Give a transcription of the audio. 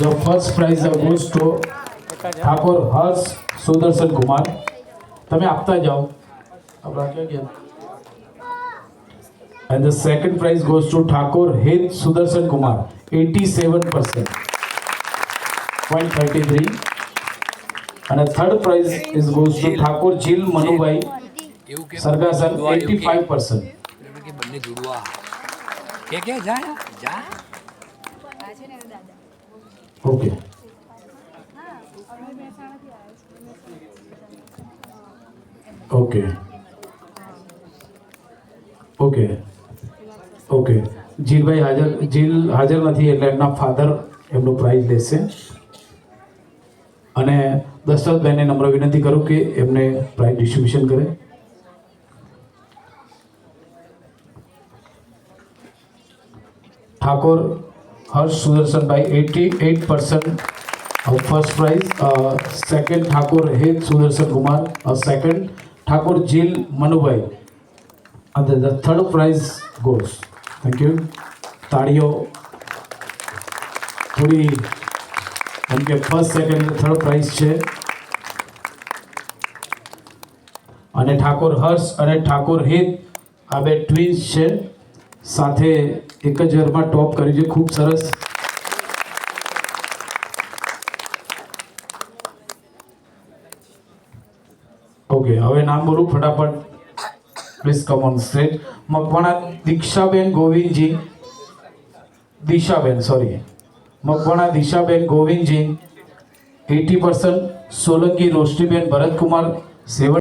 The first prize goes Thakor હર્ષ સુદર્શન કુમાર તમે આપતા જાઓ આપણા ક્યાં ગયા and the second prize goes to Thakor Hind Sudarshan Kumar eighty seven percent point thirty three અને third prize is goes to Thakor Jil Manubhai Sargasar eighty five percent જોડવા કે કે જા જા okay okay okay okay Jilbhai હાજર જીલ હાજર નથી એટલે એમના ફાધર એમનો પ્રાઇઝ લેશે અને દશરથભાઈને નમ્ર વિનંતી કરું કે એમને પ્રાઇઝ ડિસ્ટ્રીબ્યુશન કરે Thakor Harsh Sudarshanbhai eighty eight percent first prize second Thakor Het Sudarshan Kumar second Thakor Jil Manubhai અને the third prize goes thank you તાળીઓ થોડી એમ કે ફર્સ્ટ સેકન્ડ થર્ડ પ્રાઇઝ છે અને ઠાકોર હર્ષ અને ઠાકોર હિત આ બે ટ્વિન્સ છે સાથે એક જ યરમાં ટોપ કર્યું છે ખૂબ સરસ ઓકે હવે નામ બોલું ફટાફટ please come on stage Makwana Dikshaben Govindji Dishaben sorry Makwana Dishaben Govindji eighty percent Solanki Roshniben Bharatkumar seven